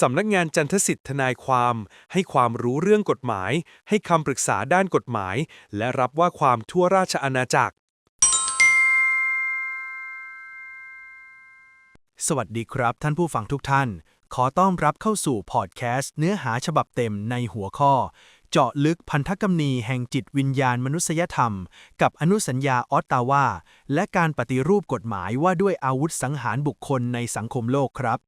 สำนักงานจันทสิทธิ์ทนายความ ให้ความรู้เรื่องกฎหมาย ให้คำปรึกษาด้านกฎหมาย และรับว่าความทั่วราชอาณาจักร สวัสดีครับท่านผู้ฟังทุกท่าน ขอต้อนรับเข้าสู่พอดแคสต์เนื้อหาฉบับเต็มในหัวข้อ เจาะลึกพันธกรรมนีแห่งจิตวิญญาณมนุษยธรรม กับอนุสัญญาออตตาวาและการปฏิรูปกฎหมายว่าด้วยอาวุธสังหารบุคคลในสังคมโลกครับ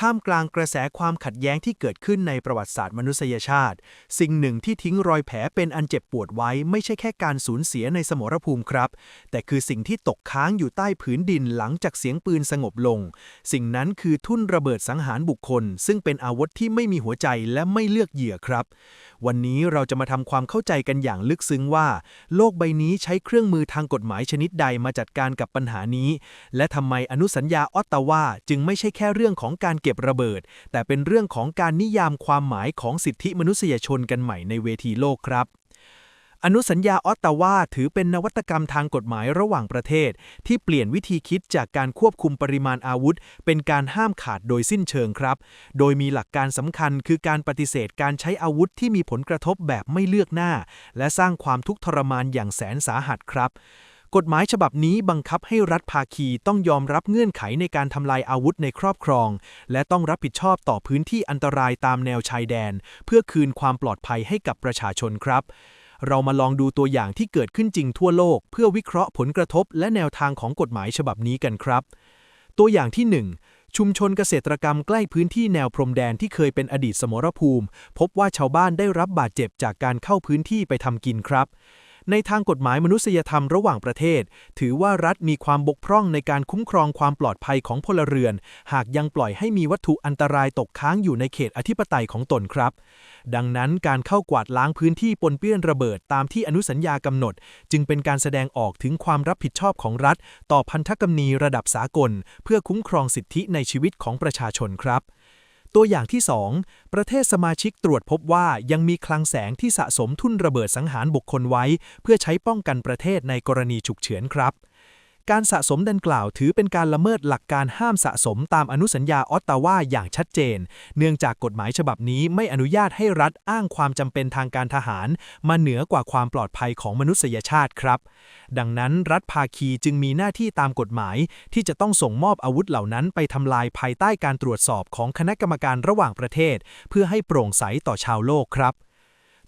ท่ามกลางกระแสความขัดแย้งที่เกิดขึ้นในประวัติศาสตร์มนุษยชาติ สิ่งหนึ่งที่ทิ้งรอยแผลเป็นอันเจ็บปวดไว้ไม่ใช่แค่การสูญเสียในสมรภูมิครับ แต่คือสิ่งที่ตกค้างอยู่ใต้ผืนดินหลังจากเสียงปืนสงบลง สิ่งนั้นคือทุ่นระเบิดสังหารบุคคล ซึ่งเป็นอาวุธที่ไม่มีหัวใจและไม่เลือกเหยื่อครับ วันนี้เราจะมาทำความเข้าใจกันอย่างลึกซึ้งว่า โลกใบนี้ใช้เครื่องมือทางกฎหมายชนิดใดมาจัดการกับปัญหานี้ และทำไมอนุสัญญาออตตาวาจึงไม่ใช่แค่เรื่องของการเก็บระเบิด แต่เป็นเรื่องของการนิยามความหมายของสิทธิมนุษยชนกันใหม่ในเวทีโลกครับอนุสัญญาออตตาวาถือเป็นนวัตกรรมทางกฎหมายระหว่างประเทศ ที่เปลี่ยนวิธีคิดจากการควบคุมปริมาณอาวุธ เป็นการห้ามขาดโดยสิ้นเชิงครับ โดยมีหลักการสำคัญคือการปฏิเสธการใช้อาวุธที่มีผลกระทบแบบไม่เลือกหน้า และสร้างความทุกข์ทรมานอย่างแสนสาหัสครับ กฎหมายฉบับนี้บังคับให้รัฐภาคีต้องยอมรับเงื่อนไขในการทำลายอาวุธในครอบครอง และต้องรับผิดชอบต่อพื้นที่อันตรายตามแนวชายแดน เพื่อคืนความปลอดภัยให้กับประชาชนครับ เรามาลองดูตัวอย่างที่เกิดขึ้นจริงทั่วโลก เพื่อวิเคราะห์ผลกระทบและแนวทางของกฎหมายฉบับนี้กันครับ ตัวอย่างที่ 1ชุมชนเกษตรกรรมใกล้พื้นที่แนวพรมแดนที่เคยเป็นอดีตสมรภูมิ พบว่าชาวบ้านได้รับบาดเจ็บจากการเข้าพื้นที่ไปทำกินครับ ในทางกฎหมายมนุษยธรรมระหว่างประเทศ ถือว่ารัฐมีความบกพร่องในการคุ้มครองความปลอดภัยของพลเรือน หากยังปล่อยให้มีวัตถุอันตรายตกค้างอยู่ในเขตอธิปไตยของตนครับ ดังนั้นการเข้ากวาดล้างพื้นที่ปนเปื้อนระเบิดตามที่อนุสัญญากำหนด จึงเป็นการแสดงออกถึงความรับผิดชอบของรัฐ ต่อพันธกรรมนีระดับสากล เพื่อคุ้มครองสิทธิในชีวิตของประชาชนครับ ตัวอย่างที่ 2 ประเทศสมาชิกตรวจพบว่ายังมีคลังแสงที่สะสมทุนระเบิดสังหารบุคคลไว้ เพื่อใช้ป้องกันประเทศในกรณีฉุกเฉินครับ การสะสมดังกล่าวถือเป็นการละเมิดหลักการห้ามสะสมตามอนุสัญญาออตตาวาอย่างชัดเจน เนื่องจากกฎหมายฉบับนี้ไม่อนุญาตให้รัฐอ้างความจำเป็นทางการทหาร มาเหนือกว่าความปลอดภัยของมนุษยชาติครับ ดังนั้นรัฐภาคีจึงมีหน้าที่ตามกฎหมาย ที่จะต้องส่งมอบอาวุธเหล่านั้นไปทำลายภายใต้การตรวจสอบของคณะกรรมการระหว่างประเทศ เพื่อให้โปร่งใสต่อชาวโลกครับ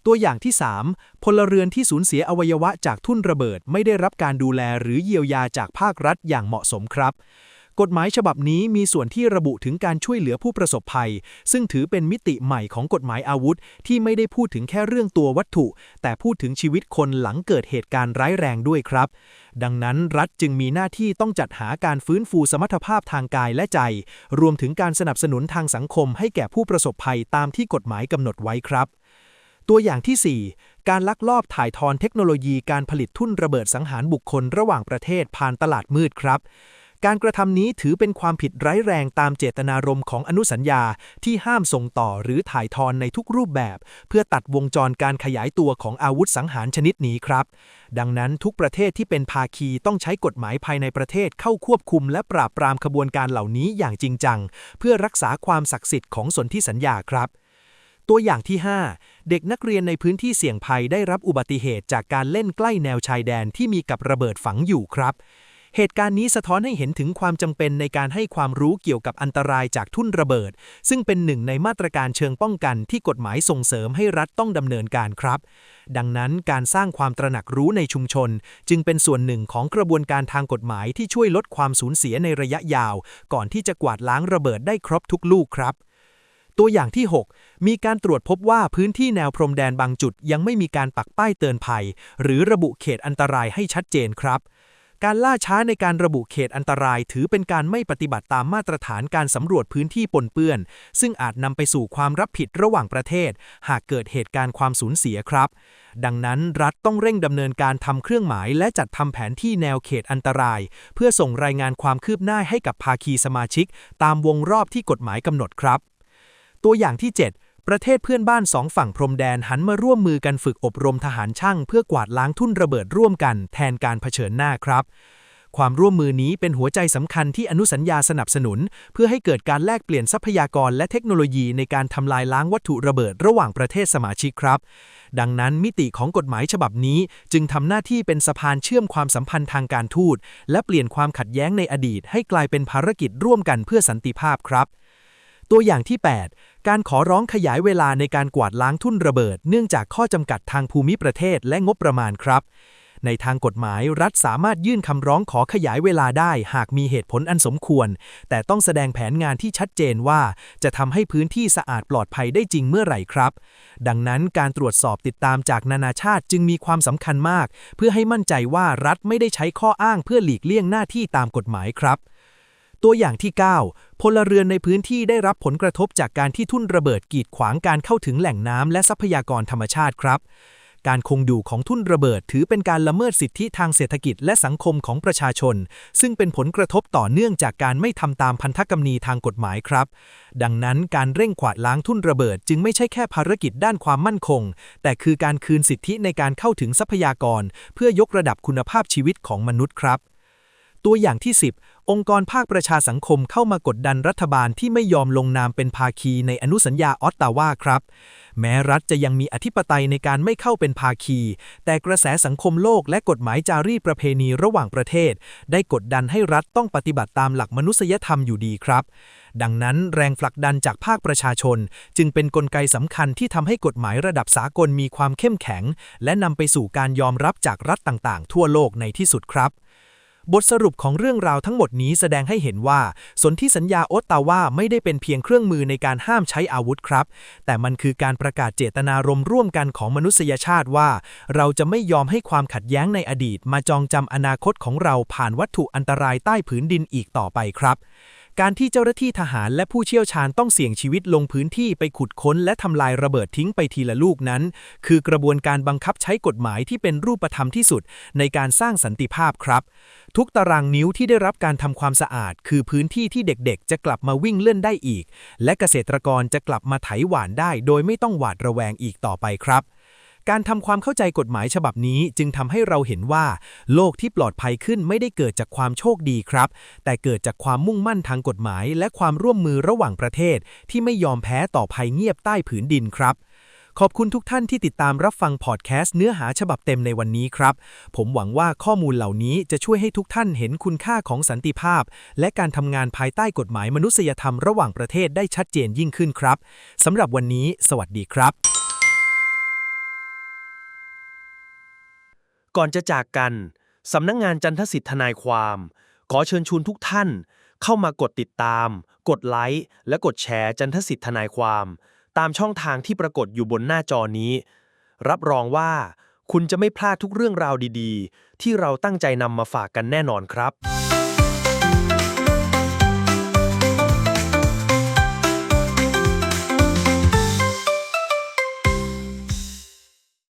ตัวอย่างที่ 3 พลเรือนที่สูญเสียอวัยวะจากทุ่นระเบิดไม่ได้รับการดูแลหรือเยียวยาจากภาครัฐอย่างเหมาะสมครับ กฎหมายฉบับนี้มีส่วนที่ระบุถึงการช่วยเหลือผู้ประสบภัย ซึ่งถือเป็นมิติใหม่ของกฎหมายอาวุธ ที่ไม่ได้พูดถึงแค่เรื่องตัววัตถุ แต่พูดถึงชีวิตคนหลังเกิดเหตุการณ์ร้ายแรงด้วยครับ ดังนั้นรัฐจึงมีหน้าที่ต้องจัดหาการฟื้นฟูสมรรถภาพทางกายและใจ รวมถึงการสนับสนุนทางสังคมให้แก่ผู้ประสบภัยตามที่กฎหมายกำหนดไว้ครับ ตัวอย่างที่ 4 การลักลอบถ่ายทอนเทคโนโลยีการผลิตทุ่นระเบิดสังหารบุคคลระหว่างประเทศผ่านตลาดมืดครับ การกระทำนี้ถือเป็นความผิดร้ายแรงตามเจตนารมณ์ของอนุสัญญาที่ห้ามส่งต่อหรือถ่ายทอนในทุกรูปแบบ เพื่อตัดวงจรการขยายตัวของอาวุธสังหารชนิดนี้ครับ ดังนั้นทุกประเทศที่เป็นภาคีต้องใช้กฎหมายภายในประเทศเข้าควบคุม และปราบปรามขบวนการเหล่านี้อย่างจริงจัง เพื่อรักษาความศักดิ์สิทธิ์ของสนธิสัญญาครับ ตัวอย่างที่ 5 เด็กนักเรียนในพื้นที่เสี่ยงภัยได้รับอุบัติเหตุจากการเล่นใกล้แนวชายแดนที่มีกับระเบิดฝังอยู่ครับ เหตุการณ์นี้สะท้อนให้เห็นถึงความจำเป็นในการให้ความรู้เกี่ยวกับอันตรายจากทุ่นระเบิด ซึ่งเป็นหนึ่งในมาตรการเชิงป้องกันที่กฎหมายส่งเสริมให้รัฐต้องดำเนินการครับ ดังนั้นการสร้างความตระหนักรู้ในชุมชน จึงเป็นส่วนหนึ่งของกระบวนการทางกฎหมายที่ช่วยลดความสูญเสียในระยะยาว ก่อนที่จะกวาดล้างระเบิดได้ครบทุกลูกครับ ตัวอย่างที่ 6 มีการตรวจพบว่าพื้นที่แนวพรมแดนบางจุดยังไม่มีการปักป้ายเตือนภัย หรือระบุเขตอันตรายให้ชัดเจนครับ การล่าช้าในการระบุเขตอันตรายถือเป็นการไม่ปฏิบัติตามมาตรฐานการสำรวจพื้นที่ปนเปื้อน ซึ่งอาจนำไปสู่ความรับผิดระหว่างประเทศ หากเกิดเหตุการณ์ความสูญเสียครับ ดังนั้นรัฐต้องเร่งดำเนินการทำเครื่องหมายและจัดทำแผนที่แนวเขตอันตราย เพื่อส่งรายงานความคืบหน้าให้กับภาคีสมาชิก ตามวงรอบที่กฎหมายกำหนดครับ ตัวอย่างที่ 7 ประเทศเพื่อนบ้านสองฝั่งพรมแดนหันมาร่วมมือกันฝึกอบรมทหารช่างเพื่อกวาดล้างทุ่นระเบิดร่วมกันแทนการเผชิญหน้าครับความร่วมมือนี้เป็นหัวใจสำคัญที่อนุสัญญาสนับสนุน เพื่อให้เกิดการแลกเปลี่ยนทรัพยากรและเทคโนโลยีในการทำลายล้างวัตถุระเบิดระหว่างประเทศสมาชิกครับ ดังนั้นมิติของกฎหมายฉบับนี้ จึงทำหน้าที่เป็นสะพานเชื่อมความสัมพันธ์ทางการทูต และเปลี่ยนความขัดแย้งในอดีตให้กลายเป็นภารกิจร่วมกันเพื่อสันติภาพครับ ตัวอย่างที่ 8 การขอร้องขยายเวลาในการกวาดล้างทุ่นระเบิด เนื่องจากข้อจำกัดทางภูมิประเทศและงบประมาณครับ ในทางกฎหมายรัฐสามารถยื่นคำร้องขอขยายเวลาได้ หากมีเหตุผลอันสมควร แต่ต้องแสดงแผนงานที่ชัดเจนว่า จะทำให้พื้นที่สะอาดปลอดภัยได้จริงเมื่อไหร่ครับ ดังนั้นการตรวจสอบติดตามจากนานาชาติจึงมีความสำคัญมาก เพื่อให้มั่นใจว่ารัฐไม่ได้ใช้ข้ออ้างเพื่อหลีกเลี่ยงหน้าที่ตามกฎหมายครับ ตัวอย่างที่ 9 พลเรือนในพื้นที่ได้รับผลกระทบจากการที่ทุ่นระเบิดกีดขวางการเข้าถึงแหล่งน้ำและทรัพยากรธรรมชาติครับ การคงอยู่ของทุ่นระเบิดถือเป็นการละเมิดสิทธิทางเศรษฐกิจและสังคมของประชาชน ซึ่งเป็นผลกระทบต่อเนื่องจากการไม่ทำตามพันธกรรมนีทางกฎหมายครับ ดังนั้นการเร่งขวาดล้างทุ่นระเบิด จึงไม่ใช่แค่ภารกิจด้านความมั่นคง แต่คือการคืนสิทธิในการเข้าถึงทรัพยากร เพื่อยกระดับคุณภาพชีวิตของมนุษย์ครับ ตัวอย่างที่ 10 องค์กรภาคประชาสังคมเข้ามากดดันรัฐบาลที่ไม่ยอมลงนามเป็นภาคีในอนุสัญญาออตตาวาครับ แม้รัฐจะยังมีอธิปไตยในการไม่เข้าเป็นภาคี แต่กระแสสังคมโลกและกฎหมายจารีตประเพณีระหว่างประเทศ ได้กดดันให้รัฐต้องปฏิบัติตามหลักมนุษยธรรมอยู่ดีครับ ดังนั้นแรงผลักดันจากภาคประชาชน จึงเป็นนกลไกสำคัญที่ทำให้กฎหมายระดับสากลมีความเข้มแข็ง และนำไปสู่การยอมรับจากรัฐต่างๆ ทั่วโลกในที่สุดครับ บทสรุปของเรื่องราวทั้งหมดนี้แสดงให้เห็นว่า สนธิสัญญาโอตตาว่าไม่ได้เป็นเพียงเครื่องมือในการห้ามใช้อาวุธครับ แต่มันคือการประกาศเจตนารมณ์ร่วมกันของมนุษยชาติว่า เราจะไม่ยอมให้ความขัดแย้งในอดีต มาจองจำอนาคตของเราผ่านวัตถุอันตรายใต้ผืนดินอีกต่อไปครับ การที่เจ้าหน้าที่ทหารและผู้เชี่ยวชาญต้องเสี่ยงชีวิตลงพื้นที่ไปขุดค้นและทำลายระเบิดทิ้งไปทีละลูกนั้น คือกระบวนการบังคับใช้กฎหมายที่เป็นรูปธรรมที่สุด ในการสร้างสันติภาพครับ ทุกตารางนิ้วที่ได้รับการทำความสะอาด คือพื้นที่ที่เด็กๆ จะกลับมาวิ่งเล่นได้อีก และเกษตรกรจะกลับมาไถหวานได้ โดยไม่ต้องหวาดระแวงอีกต่อไปครับ การทำความเข้าใจกฎหมายฉบับนี้จึงทำให้เราเห็นว่า โลกที่ปลอดภัยขึ้นไม่ได้เกิดจากความโชคดีครับ แต่เกิดจากความมุ่งมั่นทางกฎหมาย และความร่วมมือระหว่างประเทศ ที่ไม่ยอมแพ้ต่อภัยเงียบใต้ผืนดินครับขอบคุณทุกท่านที่ติดตามรับฟังพอดแคสต์เนื้อหาฉบับเต็มในวันนี้ครับ ผมหวังว่าข้อมูลเหล่านี้จะช่วยให้ทุกท่านเห็นคุณค่าของสันติภาพ และการทำงานภายใต้กฎหมายมนุษยธรรมระหว่างประเทศได้ชัดเจนยิ่งขึ้นครับสำหรับวันนี้ สวัสดีครับ ก่อนจะจากกัน สำนักงงานจันทสิทธิทนายความ ขอเชิญชวนทุกท่าน เข้ามากดติดตาม กดไลค์ และกดแชร์จันทสิทธิทนายความ ตามช่องทางที่ปรากฏอยู่บนหน้าจอนี้ รับรองว่า คุณจะไม่พลาดทุกเรื่องราวดี ๆ ที่เราตั้งใจนำมาฝากกันแน่นอนครับ